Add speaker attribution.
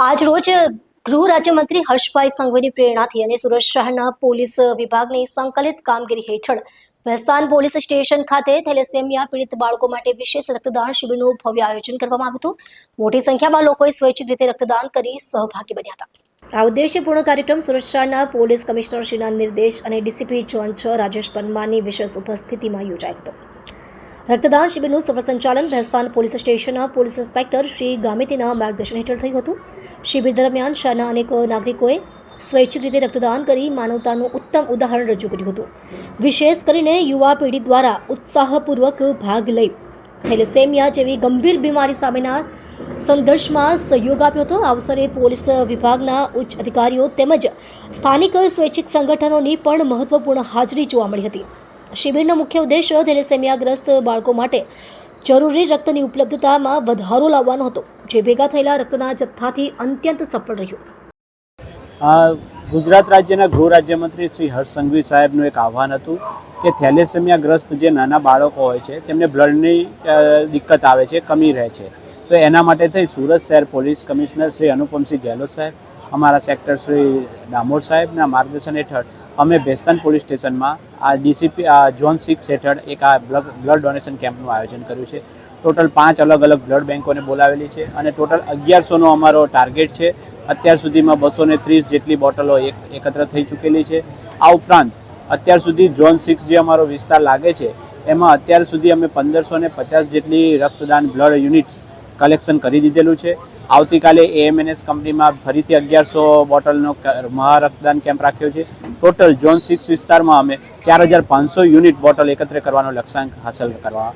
Speaker 1: આજ રોજ ગૃહ રાજ્યમંત્રી હર્ષભાઈ સંઘવીની પ્રેરણાથી અને સુરત શહેરના પોલીસ વિભાગની સંકલિત કામગીરી હેઠળ વેસ્તાન પોલીસ સ્ટેશન ખાતે થેલેસેમિયા પીડિત બાળકો માટે વિશેષ રક્તદાન શિબિરનું ભવ્ય આયોજન કરવામાં આવ્યું હતું. મોટી સંખ્યામાં લોકોએ સ્વૈચ્છિક રીતે રક્તદાન કરી સહભાગી બન્યા હતા. આ ઉદ્દેશ્યપૂર્ણ કાર્યક્રમ સુરત શહેરના પોલીસ કમિશનર શ્રીના નિર્દેશ અને ડીસીપી જોન છ રાજેશ પરમારની વિશેષ ઉપસ્થિતિમાં યોજાયો હતો. રક્તદાન શિબિરનું સફળ સંચાલન ભેસ્તાન પોલીસ સ્ટેશનના પોલીસ ઇન્સ્પેક્ટર શ્રી ગામિતીના માર્ગદર્શન હેઠળ થયું હતું. શિબિર દરમિયાન શહેરના અનેક નાગરિકોએ સ્વૈચ્છિક રીતે રક્તદાન કરી માનવતાનું ઉત્તમ ઉદાહરણ રજૂ કર્યું હતું. વિશેષ કરીને યુવા પેઢી દ્વારા ઉત્સાહપૂર્વક ભાગ લઈ થેલેસેમિયા જેવી ગંભીર બીમારી સામેના સંઘર્ષમાં સહયોગ આપ્યો હતો. અવસરે પોલીસ વિભાગના ઉચ્ચ અધિકારીઓ તેમજ સ્થાનિક સ્વૈચ્છિક સંગઠનોની પણ મહત્વપૂર્ણ હાજરી જોવા મળી હતી. શિબિરનો મુખ્ય ઉદ્દેશ્ય થેલેસેમિયાગ્રસ્ત બાળકો માટે જરૂરી રક્તની ઉપલબ્ધતામાં વધારો લાવવાનો હતો, જે ભેગા થયેલા રક્તના જથ્થાથી અત્યંત સફળ રહ્યું.
Speaker 2: ગુજરાત રાજ્યના ગૃહ રાજ્યમંત્રી શ્રી હર્ષ સંઘવી સાહેબનું એક આહવાન હતું કે થેલેસેમિયાગ્રસ્ત જે નાના બાળકો હોય છે, તેમને બ્લડની દિક્કત આવે છે, કમી રહે છે. તો એના માટે થઈ સુરત શહેર પોલીસ કમિશનર શ્રી અનુપમસિંહ ગેહલોત સાહેબ, અમારા સેક્ટર શ્રી ડામોર સાહેબના માર્ગદર્શન હેઠળ અમે ભેસ્તાન પોલીસ સ્ટેશનમાં આ ડીસીપી, આ ઝોન સિક્સ હેઠળ એક આ બ્લડ બ્લડ ડોનેશન કેમ્પનું આયોજન કર્યું છે. ટોટલ પાંચ અલગ અલગ બ્લડ બેંકોને બોલાવેલી છે અને ટોટલ અગિયારસોનો અમારો ટાર્ગેટ છે. અત્યાર સુધીમાં બસો ને ત્રીસ જેટલી બોટલો એક, એકત્ર થઈ ચૂકેલી છે. આ ઉપરાંત અત્યાર સુધી ઝોન સિક્સ જે અમારો વિસ્તાર લાગે છે, એમાં અત્યાર સુધી અમે પંદરસો ને પચાસ જેટલી રક્તદાન બ્લડ યુનિટ્સ કલેક્શન કરી દીધેલું છે. આવતીકાલે એએમએનએસ કંપનીમાં ફરીથી અગિયારસો બોટલનો મહારક્તદાન મહા રક્તદાન કેમ્પ રાખ્યો છે. ટોટલ ઝોન સિક્સ વિસ્તારમાં અમે ચાર હજાર પાંચસો યુનિટ બોટલ એકત્ર કરવાનો લક્ષ્યાંક હાંસલ કરવા